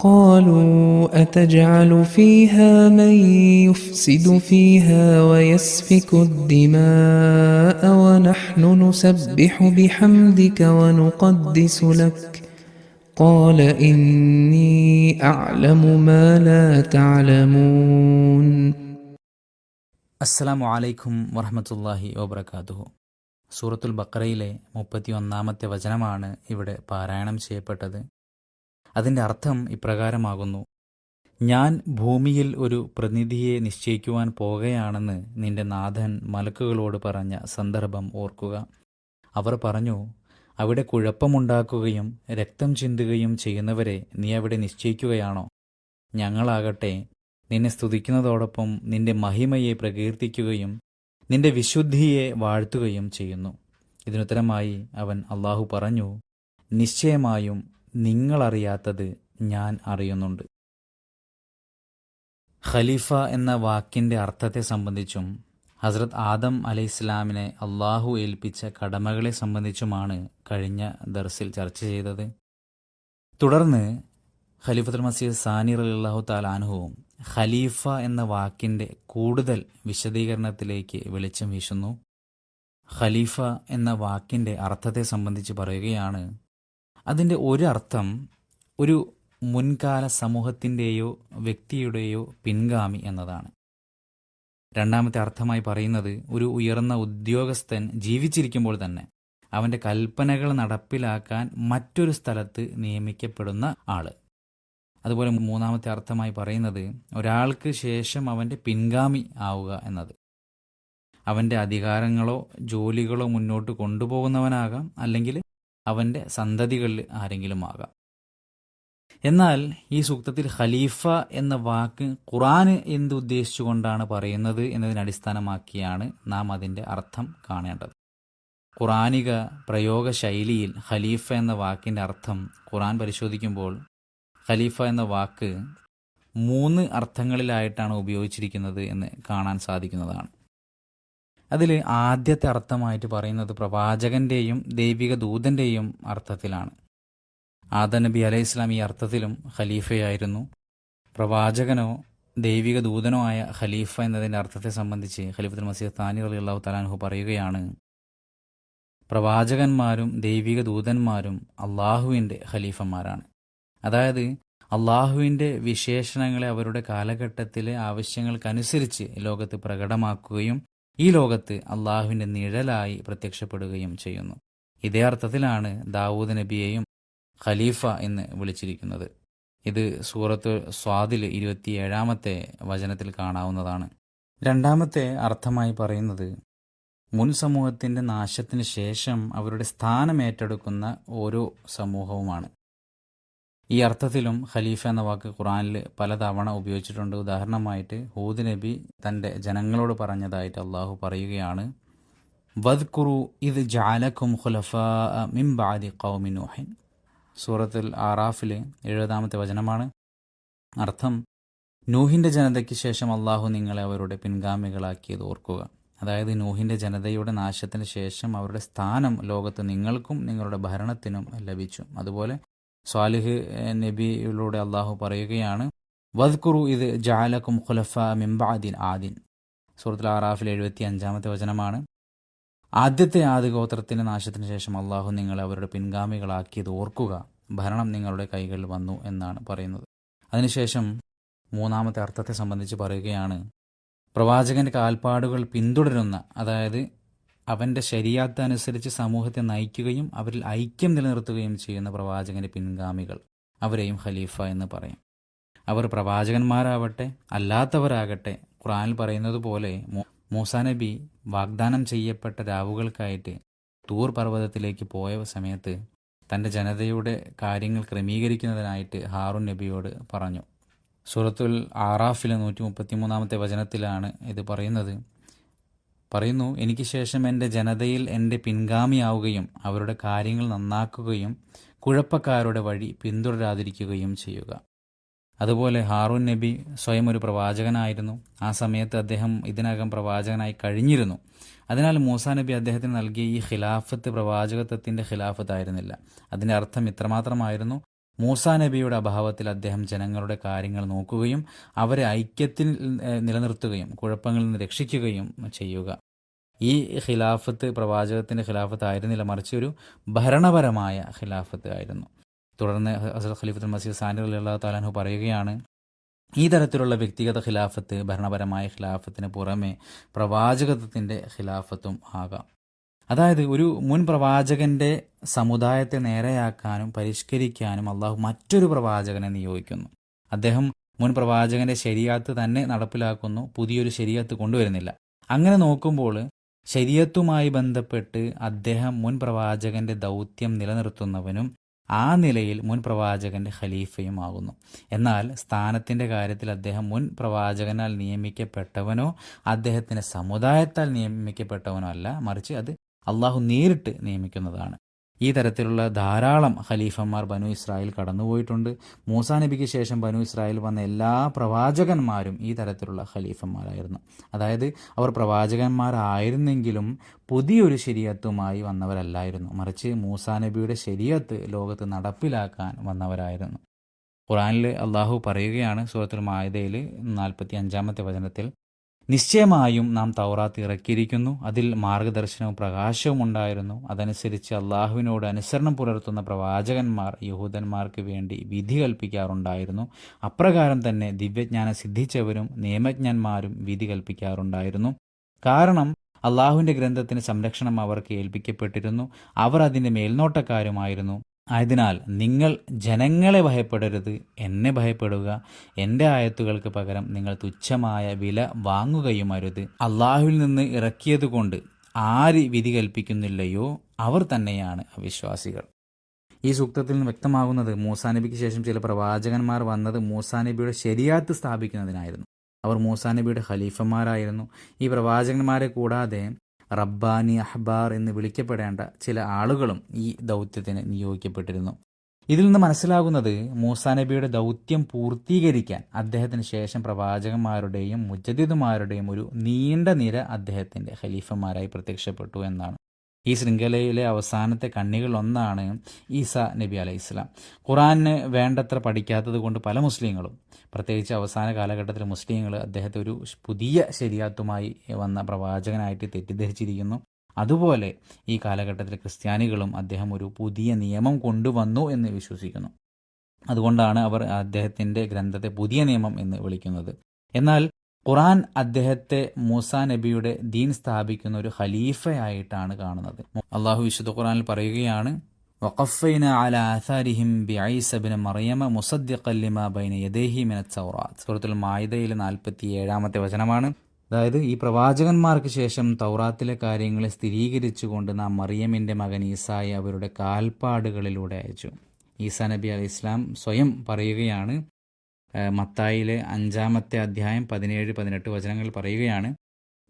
قالوا أتجعل فيها من يفسد فيها ويسفك الدماء ونحن نسبح بحمدك ونقدس لك قال إني أعلم ما لا تعلمون അസ്സലാമു അലൈക്കും വറഹമത്തല്ലാഹി വബർക്കാത്തുഹു സൂറത്തുൽ ബക്കറയിലെ മുപ്പത്തി ഒന്നാമത്തെ വചനമാണ് ഇവിടെ പാരായണം ചെയ്യപ്പെട്ടത് അതിന്റെ അർത്ഥം ഇപ്രകാരമാകുന്നു. ഞാൻ ഭൂമിയിൽ ഒരു പ്രതിനിധിയെ നിശ്ചയിക്കുവാൻ പോകുകയാണെന്ന് നിന്റെ നാഥൻ മലക്കുകളോട് പറഞ്ഞ സന്ദർഭം ഓർക്കുക. അവർ പറഞ്ഞു അവിടെ കുഴപ്പമുണ്ടാക്കുകയും രക്തം ചിന്തുകയും ചെയ്യുന്നവരെ നീ അവിടെ നിശ്ചയിക്കുകയാണോ? ഞങ്ങളാകട്ടെ നിന്നെ സ്തുതിക്കുന്നതോടൊപ്പം നിന്റെ മഹിമയെ പ്രകീർത്തിക്കുകയും നിന്റെ വിശുദ്ധിയെ വാഴ്ത്തുകയും ചെയ്യുന്നു. ഇതിനുത്തരമായി അവൻ അള്ളാഹു പറഞ്ഞു നിശ്ചയമായും നിങ്ങളറിയാത്തത് ഞാൻ അറിയുന്നുണ്ട്. ഖലീഫ എന്ന വാക്കിന്റെ അർത്ഥത്തെ സംബന്ധിച്ചും ഹസ്രത് ആദം അലൈഹി ഇസ്ലാമിനെ അള്ളാഹു ഏൽപ്പിച്ച കടമകളെ സംബന്ധിച്ചുമാണ് കഴിഞ്ഞ ദർസിൽ ചർച്ച ചെയ്തത്. തുടർന്ന് ഖലീഫത്തുൽ മസീദ് സാനി റലിള്ളാഹു താലാനുഹുവും ഖലീഫ എന്ന വാക്കിന്റെ കൂടുതൽ വിശദീകരണത്തിലേക്ക് വെളിച്ചം വീശുന്നു. ഖലീഫ എന്ന വാക്കിന്റെ അർത്ഥത്തെ സംബന്ധിച്ച് പറയുകയാണ് അതിന്റെ ഒരർത്ഥം ഒരു മുൻകാല സമൂഹത്തിന്റെയോ വ്യക്തിയുടെയോ പിൻഗാമി എന്നതാണ്. രണ്ടാമത്തെ അർത്ഥമായി പറയുന്നത് ഒരു ഉയർന്ന ഉദ്യോഗസ്ഥൻ ജീവിച്ചിരിക്കുമ്പോൾ തന്നെ അവന്റെ കൽപ്പനകൾ നടപ്പിലാക്കാൻ മറ്റൊരു സ്ഥലത്ത് നിയമിക്കപ്പെടുന്ന ആൾ അതുപോലെ മൂന്നാമത്തെ അർത്ഥമായി പറയുന്നത് ഒരാൾക്ക് ശേഷം അവന്റെ പിൻഗാമി ആവുക എന്നത്. അവന്റെ അധികാരങ്ങളോ ജോലികളോ മുന്നോട്ട് കൊണ്ടുപോകുന്നവനാകാം അല്ലെങ്കിൽ അവന്റെ സന്തതികളിൽ ആരെങ്കിലും ആകാം. എന്നാൽ ഈ സൂക്തത്തിൽ ഖലീഫ എന്ന വാക്ക് ഖുറാന് എന്ത് ഉദ്ദേശിച്ചുകൊണ്ടാണ് പറയുന്നത് എന്നതിനെ അടിസ്ഥാനമാക്കിയാണ് നാം അതിന്റെ അർത്ഥം കാണേണ്ടത്. ഖുറാനിക പ്രയോഗ ശൈലിയിൽ ഖലീഫ എന്ന വാക്കിന്റെ അർത്ഥം ഖുറാൻ പരിശോധിക്കുമ്പോൾ ഖലീഫ എന്ന വാക്ക് മൂന്ന് അർത്ഥങ്ങളിലായിട്ടാണ് ഉപയോഗിച്ചിരിക്കുന്നത് എന്ന് കാണാൻ സാധിക്കുന്നതാണ്. അതിൽ ആദ്യത്തെ അർത്ഥമായിട്ട് പറയുന്നത് പ്രവാചകന്റെയും ദൈവിക ദൂതന്റെയും അർത്ഥത്തിലാണ്. ആദ നബി അലൈഹി ഇസ്ലാം ഈ അർത്ഥത്തിലും ഖലീഫയായിരുന്നു. പ്രവാചകനോ ദൈവിക ദൂതനോ ആയ ഖലീഫ എന്നതിന്റെ അർത്ഥത്തെ സംബന്ധിച്ച് ഖലീഫുൽ മസീദ് താനി അലി അള്ളാഹു തലാൻഹു പറയുകയാണ് പ്രവാചകന്മാരും ദൈവിക ദൂതന്മാരും അള്ളാഹുവിന്റെ ഖലീഫന്മാരാണ്. അതായത് അള്ളാഹുവിന്റെ വിശേഷണങ്ങളെ അവരുടെ കാലഘട്ടത്തിലെ ആവശ്യങ്ങൾക്കനുസരിച്ച് ലോകത്ത് പ്രകടമാക്കുകയും ഈ ലോകത്ത് അള്ളാഹുവിന്റെ നിഴലായി പ്രത്യക്ഷപ്പെടുകയും ചെയ്യുന്നു. ഇതേ അർത്ഥത്തിലാണ് ദാവൂദ് നബിയെയും ഖലീഫ എന്ന് വിളിച്ചിരിക്കുന്നത്. ഇത് സൂറത്ത് സ്വാദിൽ ഇരുപത്തിയേഴാമത്തെ വചനത്തിൽ കാണാവുന്നതാണ്. രണ്ടാമത്തെ അർത്ഥമായി പറയുന്നത് മുൻ സമൂഹത്തിന്റെ നാശത്തിന് ശേഷം അവരുടെ സ്ഥാനം ഏറ്റെടുക്കുന്ന ഓരോ സമൂഹവുമാണ്. ഈ അർത്ഥത്തിലും ഖലീഫ എന്ന വാക്ക് ഖുറാനിൽ പലതവണ ഉപയോഗിച്ചിട്ടുണ്ട്. ഉദാഹരണമായിട്ട് ഹൂദ് നബി തന്റെ ജനങ്ങളോട് പറഞ്ഞതായിട്ട് അള്ളാഹു പറയുകയാണ് വദ്കുറു ഇത് ജാലക്കും ഖുലഫ മിംബാദി ഖൗമിനൂഹിൻ സൂറത്തിൽ ആറാഫിലെ എഴുപതാമത്തെ വചനമാണ്. അർത്ഥം നൂഹിന്റെ ജനതയ്ക്ക് ശേഷം അള്ളാഹു നിങ്ങളെ അവരുടെ പിൻഗാമികളാക്കിയത് ഓർക്കുക. അതായത് നൂഹിന്റെ ജനതയുടെ നാശത്തിന് ശേഷം അവരുടെ സ്ഥാനം ലോകത്ത് നിങ്ങൾക്കും നിങ്ങളുടെ ഭരണത്തിനും ലഭിച്ചു. അതുപോലെ സ്വാലിഹ് നബിയിലൂടെ അള്ളാഹു പറയുകയാണ് വദ്കുറു ഇത് ജാലക്കും ഖുലഫ മിംബാദിൻ ആദിൻ. സൂറത്തുൽ ആറാഫിൽ എഴുപത്തി അഞ്ചാമത്തെ വചനമാണ് ആദ്യത്തെ ആദ്യ ഗോത്രത്തിന്റെ നാശത്തിന് ശേഷം അള്ളാഹു നിങ്ങളെ അവരുടെ പിൻഗാമികളാക്കിയത് ഓർക്കുക. ഭരണം നിങ്ങളുടെ കൈകളിൽ വന്നു എന്നാണ് പറയുന്നത്. അതിനുശേഷം മൂന്നാമത്തെ അർത്ഥത്തെ സംബന്ധിച്ച് പറയുകയാണ് പ്രവാചകന്റെ കാൽപ്പാടുകൾ പിന്തുടരുന്ന അതായത് അവന്റെ ശരിയാത്ത അനുസരിച്ച് സമൂഹത്തെ നയിക്കുകയും അവരിൽ ഐക്യം നിലനിർത്തുകയും ചെയ്യുന്ന പ്രവാചകന്റെ പിൻഗാമികൾ അവരെയും ഖലീഫ എന്ന് പറയും. അവർ പ്രവാചകന്മാരാവട്ടെ അല്ലാത്തവരാകട്ടെ ഖുറാനിൽ പറയുന്നത് പോലെ മൂസാ നബി വാഗ്ദാനം ചെയ്യപ്പെട്ട രാവുകൾക്കായിട്ട് തൂർ പർവതത്തിലേക്ക് പോയ സമയത്ത് തന്റെ ജനതയുടെ കാര്യങ്ങൾ ക്രമീകരിക്കുന്നതിനായിട്ട് ഹാറൂൻ നബിയോട് പറഞ്ഞു. സൂറത്തുൽ ആറാഫിലെ നൂറ്റി മുപ്പത്തി മൂന്നാമത്തെ വചനത്തിലാണ് ഇത് പറയുന്നത്. പറയുന്നു എനിക്ക് ശേഷം എന്റെ ജനതയിൽ എന്റെ പിൻഗാമിയാവുകയും അവരുടെ കാര്യങ്ങൾ നന്നാക്കുകയും കുഴപ്പക്കാരുടെ വഴി പിന്തുടരാതിരിക്കുകയും ചെയ്യുക. അതുപോലെ ഹാറൂൻ നബി സ്വയം ഒരു പ്രവാചകനായിരുന്നു. ആ സമയത്ത് അദ്ദേഹം ഇതിനകം പ്രവാചകനായി കഴിഞ്ഞിരുന്നു. അതിനാൽ മൂസ നബി അദ്ദേഹത്തിന് നൽകിയ ഈ ഖിലാഫത്ത് പ്രവാചകത്വത്തിന്റെ ഖിലാഫത്തായിരുന്നില്ല. അതിന്റെ അർത്ഥം ഇത്രമാത്രമായിരുന്നു മൂസ നബിയുടെ അഭാവത്തിൽ അദ്ദേഹം ജനങ്ങളുടെ കാര്യങ്ങൾ നോക്കുകയും അവരെ ഐക്യത്തിൽ നിലനിർത്തുകയും കുഴപ്പങ്ങളിൽ നിന്ന് രക്ഷിക്കുകയും ചെയ്യുക. ഈ ഖിലാഫത്ത് പ്രവാചകത്തിന്റെ ഖിലാഫത്ത് ആയിരുന്നില്ല മറിച്ച് ഒരു ഭരണപരമായ ഖിലാഫത്ത് ആയിരുന്നു. തുടർന്ന് ഹസരത് ഖലീഫത്തുൽ മസീദ് സാനി അള്ളാഹു താലാഹു പറയുകയാണ് ഈ തരത്തിലുള്ള വ്യക്തിഗത ഖിലാഫത്ത് ഭരണപരമായ ഖിലാഫത്തിന് പുറമെ പ്രവാചകത്വത്തിന്റെ ഖിലാഫത്തും ആകാം. അതായത് ഒരു മുൻ പ്രവാചകന്റെ സമുദായത്തെ നേരെയാക്കാനും പരിഷ്കരിക്കാനും അള്ളാഹു മറ്റൊരു പ്രവാചകനെ നിയോഗിക്കുന്നു. അദ്ദേഹം മുൻ പ്രവാചകന്റെ ശരിയാത്ത് തന്നെ നടപ്പിലാക്കുന്നു പുതിയൊരു ശരിയത്ത് കൊണ്ടുവരുന്നില്ല. അങ്ങനെ നോക്കുമ്പോൾ ശരിയത്തുമായി ബന്ധപ്പെട്ട് അദ്ദേഹം മുൻ പ്രവാചകന്റെ ദൗത്യം നിലനിർത്തുന്നവനും ആ നിലയിൽ മുൻ പ്രവാചകന്റെ ഖലീഫയും ആകുന്നു. എന്നാൽ സ്ഥാനത്തിന്റെ കാര്യത്തിൽ അദ്ദേഹം മുൻ പ്രവാചകനാൽ നിയമിക്കപ്പെട്ടവനോ അദ്ദേഹത്തിന്റെ സമുദായത്താൽ നിയമിക്കപ്പെട്ടവനോ അല്ല മറിച്ച് അത് അള്ളാഹു നേരിട്ട് നിയമിക്കുന്നതാണ്. ഈ തരത്തിലുള്ള ധാരാളം ഖലീഫന്മാർ ബനു ഇസ്രായേൽ കടന്നുപോയിട്ടുണ്ട്. മൂസാ നബിക്ക് ശേഷം ബനു ഇസ്രായേൽ വന്ന എല്ലാ പ്രവാചകന്മാരും ഈ തരത്തിലുള്ള ഖലീഫന്മാരായിരുന്നു. അതായത് അവർ പ്രവാചകന്മാരായിരുന്നെങ്കിലും പുതിയൊരു ശരിയത്തുമായി വന്നവരല്ലായിരുന്നു. മറിച്ച് മൂസാ നബിയുടെ ശരിയത്ത് ലോകത്ത് നടപ്പിലാക്കാൻ വന്നവരായിരുന്നു. ഖുറാനിൽ അള്ളാഹു പറയുകയാണ് സൂറത്തുൽ മായതയിൽ നാൽപ്പത്തി അഞ്ചാമത്തെ വചനത്തിൽ നിശ്ചയമായും നാം തൗറാത്ത് ഇറക്കിയിരിക്കുന്നു. അതിൽ മാർഗദർശനവും പ്രകാശവും ഉണ്ടായിരുന്നു. അതനുസരിച്ച് അള്ളാഹുവിനോട് അനുസരണം പുലർത്തുന്ന പ്രവാചകന്മാർ യഹൂദന്മാർക്ക് വേണ്ടി വിധി കൽപ്പിക്കാറുണ്ടായിരുന്നു. അപ്രകാരം തന്നെ ദിവ്യജ്ഞാനം സിദ്ധിച്ചവരും നിയമജ്ഞന്മാരും വിധി കൽപ്പിക്കാറുണ്ടായിരുന്നു. കാരണം അള്ളാഹുവിന്റെ ഗ്രന്ഥത്തിന് സംരക്ഷണം അവർക്ക് ഏൽപ്പിക്കപ്പെട്ടിരുന്നു. അവർ അതിന്റെ മേൽനോട്ടക്കാരുമായിരുന്നു. ആയതിനാൽ നിങ്ങൾ ജനങ്ങളെ ഭയപ്പെടരുത് എന്നെ ഭയപ്പെടുക. എന്റെ ആയത്തുകൾക്ക് പകരം നിങ്ങൾ തുച്ഛമായ വില വാങ്ങുകയും അരുത്. അള്ളാഹുവിൽ നിന്ന് ഇറക്കിയതുകൊണ്ട് ആര് വിധി കൽപ്പിക്കുന്നില്ലയോ അവർ തന്നെയാണ് അവിശ്വാസികൾ. ഈ സൂക്തത്തിൽ നിന്ന് വ്യക്തമാകുന്നത് മൂസാനബിക്ക് ശേഷം ചില പ്രവാചകന്മാർ വന്നത് മൂസാനബിയുടെ ശരിയാത്ത് സ്ഥാപിക്കുന്നതിനായിരുന്നു. അവർ മൂസാനബിയുടെ ഖലീഫന്മാരായിരുന്നു ഈ പ്രവാചകന്മാരെ കൂടാതെ റബ്ബാനി അഹ്ബാർ എന്ന് വിളിക്കപ്പെടേണ്ട ചില ആളുകളും ഈ ദൗത്യത്തിന് നിയോഗിക്കപ്പെട്ടിരുന്നു. ഇതിൽ നിന്ന് മനസ്സിലാകുന്നത് മൂസാ നബിയുടെ ദൗത്യം പൂർത്തീകരിക്കാൻ അദ്ദേഹത്തിന് ശേഷം പ്രവാചകന്മാരുടെയും മുജദിദുമാരുടെയും ഒരു നീണ്ട നിര അദ്ദേഹത്തിന്റെ ഖലീഫന്മാരായി പ്രത്യക്ഷപ്പെട്ടു എന്നാണ്. ഈ ശൃംഖലയിലെ അവസാനത്തെ ഒന്നാണ് ഈസ നബി അലൈഹി ഇസ്ലാം ഖുറാന് വേണ്ടത്ര പഠിക്കാത്തത് കൊണ്ട് പല മുസ്ലിങ്ങളും പ്രത്യേകിച്ച് അവസാന കാലഘട്ടത്തിൽ മുസ്ലിങ്ങൾ അദ്ദേഹത്തെ ഒരു പുതിയ ശരിയാത്തുമായി വന്ന പ്രവാചകനായിട്ട് തെറ്റിദ്ധരിച്ചിരിക്കുന്നു. അതുപോലെ ഈ കാലഘട്ടത്തിൽ ക്രിസ്ത്യാനികളും അദ്ദേഹം ഒരു പുതിയ നിയമം കൊണ്ടുവന്നു എന്ന് വിശ്വസിക്കുന്നു. അതുകൊണ്ടാണ് അവർ അദ്ദേഹത്തിന്റെ ഗ്രന്ഥത്തെ പുതിയ നിയമം എന്ന് വിളിക്കുന്നത്. എന്നാൽ ഖുറാൻ അദ്ദേഹത്തെ മൂസ നബിയുടെ ദീൻ സ്ഥാപിക്കുന്ന ഒരു ഖലീഫയായിട്ടാണ് കാണുന്നത്. അള്ളാഹു വിശുദ്ധ ഖുറാനിൽ പറയുകയാണ് സൗറാത്ത് സൂറത്തുൽ മായിദയിലെ നാൽപ്പത്തി ഏഴാമത്തെ വചനമാണ്. അതായത് ഈ പ്രവാചകന്മാർക്ക് ശേഷം തൗറാത്തിലെ കാര്യങ്ങളെ സ്ഥിരീകരിച്ചുകൊണ്ട് നാം മറിയമിന്റെ മകൻ ഈസായി അവരുടെ കാൽപ്പാടുകളിലൂടെ അയച്ചു. ഈസാ നബി അലി ഇസ്ലാം സ്വയം പറയുകയാണ് മത്തായിലെ അഞ്ചാമത്തെ അധ്യായം പതിനേഴ് പതിനെട്ട് വചനങ്ങൾ പറയുകയാണ്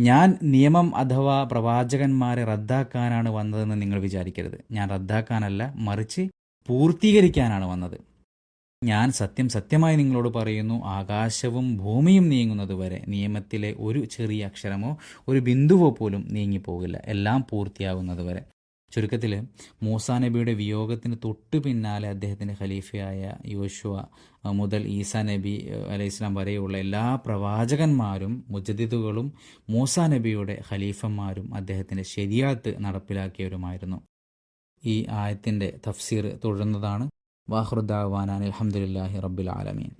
ഞാൻ നിയമം അഥവാ പ്രവാചകന്മാരെ റദ്ദാക്കാനാണ് വന്നതെന്ന് നിങ്ങൾ വിചാരിക്കരുത്. ഞാൻ റദ്ദാക്കാനല്ല മറിച്ച് പൂർത്തീകരിക്കാനാണ് വന്നത്. ഞാൻ സത്യം സത്യമായി നിങ്ങളോട് പറയുന്നു ആകാശവും ഭൂമിയും നീങ്ങുന്നത് വരെ നിയമത്തിലെ ഒരു ചെറിയ അക്ഷരമോ ഒരു ബിന്ദുവോ പോലും നീങ്ങിപ്പോകില്ല. എല്ലാം പൂർത്തിയാകുന്നത് വരെ. ചുരുക്കത്തിൽ മൂസാ നബിയുടെ വിയോഗത്തിന് തൊട്ടു പിന്നാലെ അദ്ദേഹത്തിന്റെ ഖലീഫയായ യോശുവ മുതൽ ഈസാ നബി അലൈഹി ഇസ്ലാം വരെയുള്ള എല്ലാ പ്രവാചകന്മാരും മുജദിദുകളും മൂസാ നബിയുടെ ഖലീഫന്മാരും അദ്ദേഹത്തിന്റെ ശരിയാത്ത് നടപ്പിലാക്കിയവരുമായിരുന്നു. ഈ ആയത്തിന്റെ തഫ്സീർ തുടരുന്നതാണ്. വാഹൃദാവാനാൻ അലഹമുല്ലാഹി റബ്ബുൽ ആലമീൻ.